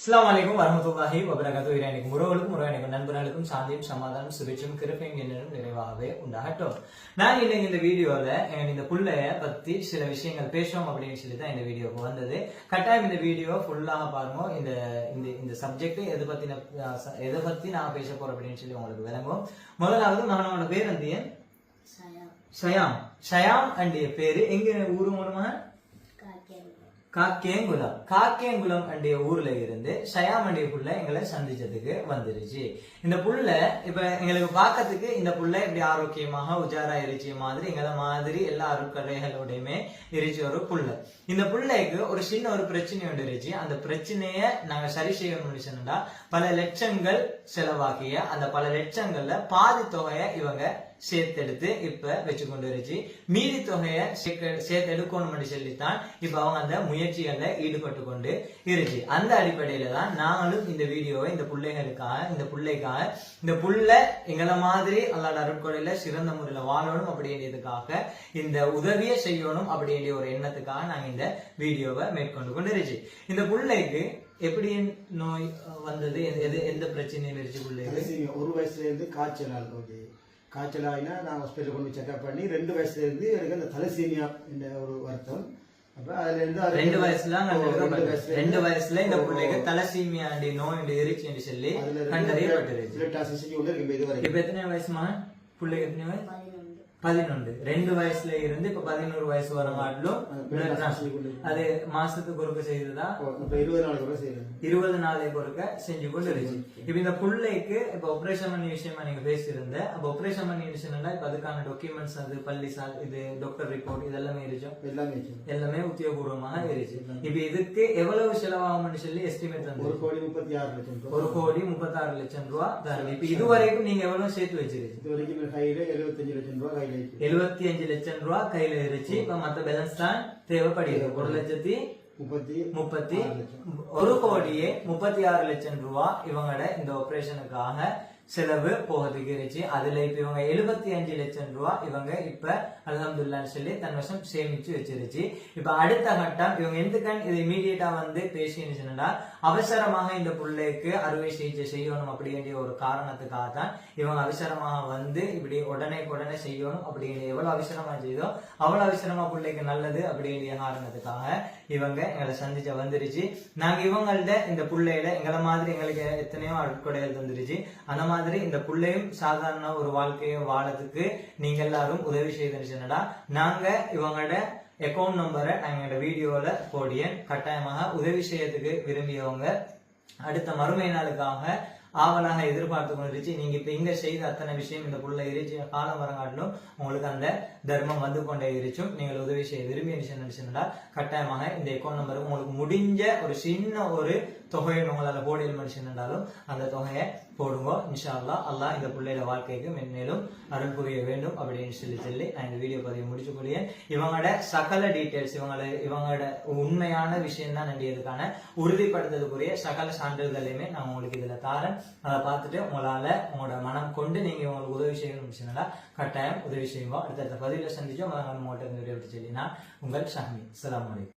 அஸ்ஸலாமு அலைக்கும் வரமத்துல்லாஹி வபரகாத்து இறைவனுக்கும் உறவுகளுக்கும் உறவினருக்கும் நண்பர்களுக்கும் சாந்தியும் சமாதானம் சுபிட்சும் கிருப்பையும் என்னும் நிறைவாகவே உண்டாகட்டும். நான் இன்னைக்கு இந்த எனக்கு இந்த புள்ளைய பத்தி சில விஷயங்கள் பேசுவோம் அப்படின்னு சொல்லி தான் இந்த வீடியோக்கு வந்தது. கட்டாயம் இந்த வீடியோ ஃபுல்லாக பாருங்க. இந்த இந்த இந்த சப்ஜெக்ட் எதை பத்தி எதை பத்தி நான் பேச போறேன் அப்படின்னு சொல்லி உங்களுக்கு விளங்கும் முதலாவது மகனோட பேர் வந்து ஷயாம். ஷயாம். அண்டிய பேரு எங்க ஊரு மூலமாக காக்கேங்குளம். காக்கேங்குளம் அண்டிய ஊர்ல இருந்து ஷயாம் புள்ள எங்களை சந்திச்சதுக்கு வந்துருச்சு. இந்த புள்ள இப்ப எங்களுக்கு பார்க்கறதுக்கு இந்த புள்ள இப்படி ஆரோக்கியமாக உஜாரா இருச்சு மாதிரி எங்களை மாதிரி எல்லா அருட்கடைகளோடையுமே எரிச்ச ஒரு புள்ள. இந்த புள்ளைக்கு ஒரு சின்ன ஒரு பிரச்சனை ஒன்று இருந்துச்சு. அந்த பிரச்சனைய நாங்க சரி செய்யணும்னு சொன்னா பல லட்சங்கள் செலவாக்கிய அந்த பல லட்சங்கள்ல பாதி தொகையை இவங்க சேர்த்தெடுத்து இப்ப வச்சு கொண்டு இருச்சு மீதி தொகையை சேர்க்க- சேர்த்து எடுக்கணும்னு சொல்லித்தான் இப்ப அவங்க அந்த முயற்சிகள்ல ஈடுபட்டு கொண்டு இருச்சு அந்த அடிப்படையில தான் நாங்களும் இந்த வீடியோவை இந்த பிள்ளைகளுக்காக இந்த பிள்ளைக்காக இந்த புள்ள எங்களை மாதிரி அல்லாட அருட்கொடையில சிறந்த முறையில வாழணும் அப்படின்றதுக்காக இந்த உதவியை செய்யணும் அப்படின்ற ஒரு எண்ணத்துக்காக நாங்க இந்த வீடியோவை மேற்கொண்டு கொண்டு இருச்சு இந்த பிள்ளைக்கு எப்படி நோய் வந்தது? எது- எது எந்த பிரச்சனையும் இருந்துச்சு பிள்ளைக்கு? ஒரு வயசுல இருந்து காய்ச்சல் ஆகுது காய்ச்சல் ஆகினா நான் ஹாஸ்பிட்டல் கொண்டு செக்அப் பண்ணி ரெண்டு வயசுல இருந்து எனக்கு அந்த தலசீமியா என்ற ஒரு வருத்தம். ரெண்டு வயசுல ரெண்டு வயசுல இந்த பிள்ளைக்கு தலசீமியாண்டி நோய் இருச்சுன்னு சொல்லி இப்ப எத்தனை வயசுமா பிள்ளைக்கு எத்தனை வயசு? பதினொன்று. ரெண்டு வயசுல இருந்து இப்ப பதினோரு வயசு வர மாட்டிலும். அது மாசத்துக்கு ஒருக்க செய்ததா? இருபது நாளைக்கு இருபது நாளைக்கு ஒருக்க செஞ்சு கொண்டு இருந்துச்சு இப்ப இந்த பிள்ளைக்கு இப்ப ஆபரேஷன் பண்ணி விஷயமா நீங்க பேசியிருந்த அப்ப ஆபரேஷன் பண்ணி விஷயம்னா இப்ப அதுக்கான டாக்குமெண்ட்ஸ் அது பள்ளி சால் இது டாக்டர் ரிப்போர்ட் இதெல்லாமே இருச்சோம் எல்லாமே. எல்லாமே உத்தியோகபூர்வமாக இருந்துச்சு. இப்ப இதுக்கு எவ்வளவு செலவாகும்னு சொல்லி எஸ்டிமேட் ஒரு கோடி முப்பத்தி ஆறு லட்சம். ஒரு கோடி முப்பத்தாறு லட்சம் ரூபா தரணும். இப்ப இதுவரைக்கும் நீங்க எவ்வளவு சேர்த்து வச்சிருக்கீங்க? இது வரைக்கும் எழுபத்தஞ்சு லட்சம் ரூபாய் எழுபத்தி அஞ்சு லட்சம் ரூபா கையில இருந்துச்சு. இப்ப மத்த பேலன்ஸ் தான் தேவைப்படுகிறது. ஒரு லட்சத்தி முப்பத்தி முப்பத்தி. ஒரு கோடியே முப்பத்தி ஆறு லட்சம் ரூபா இவங்களோட இந்த ஆபரேஷனுக்காக செலவு போகிறதுக்கு இருந்துச்சு அதுல இப்ப இவங்க எழுபத்தி அஞ்சு லட்சம் ரூபா இவங்க இப்ப அலமதுல்லான்னு சொல்லி தன் வசம் சேமிச்சு வச்சிருச்சு. இப்ப அடுத்த கட்டம் இவங்க எதுக்கன் இது இமீடியட்டா வந்து பேசின்னு சொன்னா அவசரமாக இந்த பிள்ளைக்கு அறுவை சிகிச்சை செய்யணும் அப்படிங்கிற ஒரு காரணத்துக்காக தான் இவங்க அவசரமாக வந்து இப்படி உடனே உடனே செய்யணும் அப்படிங்கிற எவ்வளவு அவசரமா செய்தோ அவ்வளவு அவசரமா பிள்ளைக்கு நல்லது அப்படிங்கிற காரணத்துக்காக இவங்க எங்களை சந்திச்ச வந்துருச்சு. நாங்க இவங்கள்ட்ட இந்த பிள்ளையில எங்களை மாதிரி எங்களுக்கு எத்தனையோ அட்கொடைகள் தந்துருச்சு. அந்த மாதிரி இந்த புள்ளையும் சாதாரண ஒரு வாழ்க்கையை வாழறதுக்கு நீங்க எல்லாரும் உதவி செய்துச்சுன்னா நாங்க இவங்களோட அக்கௌண்ட் நம்பரை எங்களோட வீடியோல போடியன் கட்டாயமாக உதவி செய்யறதுக்கு விரும்பியவங்க. அடுத்த மறுமை நாளுக்காக ஆவலாக எதிர்பார்த்து கொண்டிருச்சு. நீங்க இப்ப இங்க செய்த அத்தனை விஷயம் இந்த புள்ள எரிச்சு காலம் வரங்காட்டிலும் உங்களுக்கு அந்த தர்மம் வந்து கொண்டே இருக்கும் நீங்கள் உதவி செய்ய விரும்பி நினைச்சுன்னா கட்டாயமாக இந்த அக்கௌண்ட் நம்பர் உங்களுக்கு முடிஞ்ச ஒரு சின்ன ஒரு தொகையை உங்களால் போடியல் மனுஷன்றாலும் அந்த தொகையை போடுங்க. இன்ஷா அல்லாஹ் அல்லாஹ் இந்த பிள்ளையோட வாழ்க்கைக்கு மென்மேலும் அருள் புரிய வேண்டும் அப்படின்னு சொல்லி சொல்லி நான் இந்த வீடியோ பதிவு முடிச்சு கொள்கிறேன். இவங்களோட சகல டீட்டெயில்ஸ் இவங்களோட இவங்களோட உண்மையான விஷயம் தான் நண்டியதுக்கான உறுதிப்படுத்துறதுக்குரிய சகல சான்றிதழையுமே நான் உங்களுக்கு இதில் தாரேன். அதை பார்த்துட்டு உங்களால உங்களோட மனம் கொண்டு நீங்க உங்களுக்கு உதவி செய்யணும் சொன்னா கட்டாயம் உதவி செய்வோம். அடுத்தடுத்த பதிவில் சந்திச்சோம் உங்கள்கிட்ட இந்த வீடியோ சொல்லி நான் உங்கள் ஷஹமி அஸ்ஸலாமு